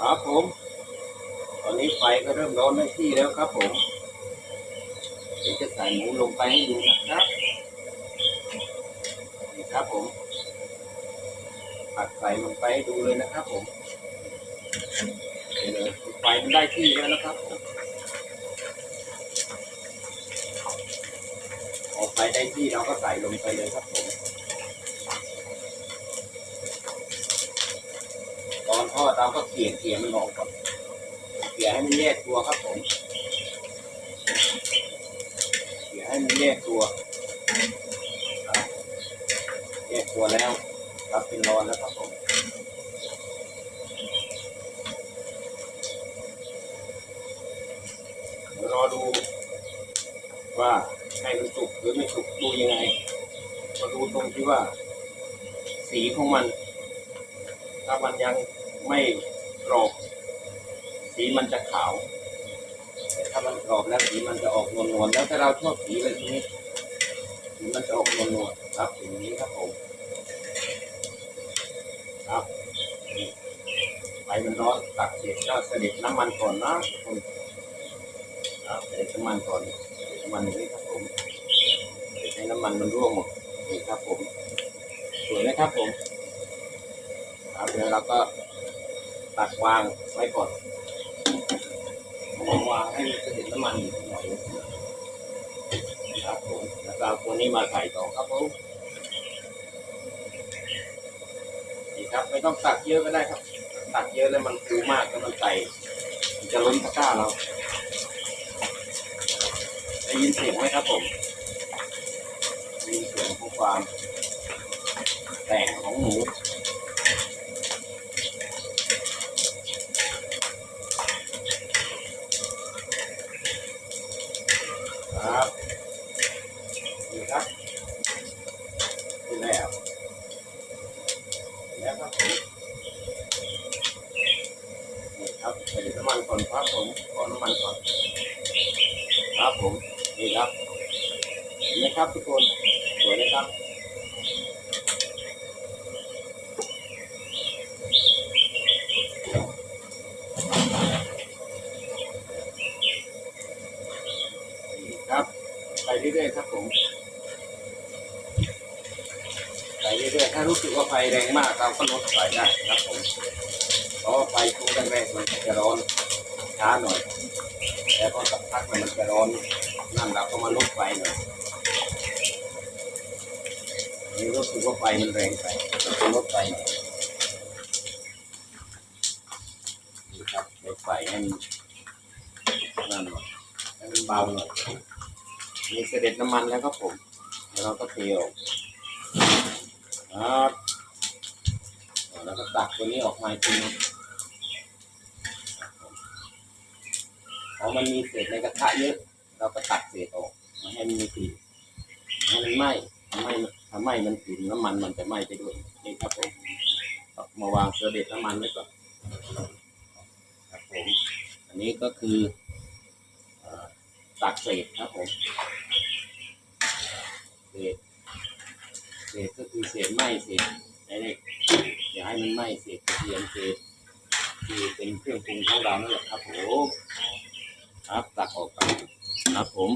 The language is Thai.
ครับผม ตอนนี้ไฟก็เริ่มร้อนได้ที่แล้วครับผม เดี๋ยวจะใส่หมูลงไปให้ดูนะครับ นี่ครับผมผัดใส่ลงไปให้ดูเลยนะครับผมนี่เลยไฟมันได้ที่แล้วนะครับผมพอไฟได้ที่เราก็ใส่ลงไปเลยครับผม อนทอดเราก็เขี่ยเขี่ยมันออกก่อนเขี่ยให้มันแยกตัวครับผมเขี่ยให้มันแยกตัวครับแยกตัวแล้วครับเป็นรอนแล้วครับผมรอดูว่าให้มันสุกหรือไม่สุกดูยังไงมาดูตรงที่ว่า สีของมัน ถ้ามันยัง ไม่กรอบสีมันจะขาวแต่ถ้ามันกรอบแล้วสีมันจะออกนวลๆแล้วถ้าเราชอบสีอะไรทีนี้สีมันจะออกนวลๆครับอย่างนี้ครับผมครับไฟมันร้อนตักเสร็จก็เสด็จน้ำมันก่อนนะทุกคนครับเสด็จน้ำมันก่อนเสด็จน้ำมันอย่างนี้ครับผมเสด็จให้น้ำมันมันร่วงหมดนี่ครับผมสวยนะครับผมครับแล้วเราก็ ตักวางไว้ก่อนเอามาวางให้มันเสด็จน้ำมันอีกหน่อยครับผมแล้วก็เอาตัวนี้มาใส่ต่อครับผมนี่ครับ ไม่ต้องตักเยอะก็ได้ครับ ตักเยอะแล้วมันฟูมากแล้วมันใส่จะล้นตะกร้าเราได้ยินเสียงไหมครับผมได้ยินเสียงของความแตกของหมู ครับนี่ครับนี่แล้วนี่แล้วครับผมนี่ครับใส่น้ำมันก่อนครับผมขอน้ำมันก่อนครับผมนี่ครับเห็นไหมครับทุกคนสวยไหมครับนี่ครับ ใส่เรื่อยๆครับผมใส่เรื่อยๆถ้ารู้สึกว่าไฟแรงมากเราก็ลดไฟได้ครับผมเพราะไฟช่วงแรกๆมันจะร้อนช้าหน่อยแต่พอสักพักมันจะร้อนนั่นเราก็มาลดไฟหน่อยนี่รู้สึกว่าไฟมันแรงไปเราก็ลดไฟหน่อยนี่ครับลดไฟให้มันนั่นหน่อยให้มันเบาหน่อย นี่เสด็จน้ำมันแล้วครับผมแล้วเราก็เทออกครับแล้วก็ตักตัวนี้ออกมาอีกทีนึงพอมันมีเศษในกระทะเยอะ เราก็ตัดเศษออกมาให้มันมีกลิ่นให้มันไหม้ทำให้ทำให้มันกลิ่นน้ำมันมันจะไหม้ไปด้วยนี่ครับผมมาวางเสด็จน้ำมันไว้ก่อนครับผมอันนี้ก็คือ ตักเศษครับผมเศษเศษก็คือเศษไหม้เศษอะไรอย่าให้มันไหม้เศษกระเทียมเศษที่เป็นเครื่องปรุงของเรานั่นแหละครับผมครับตักออกไปครับผม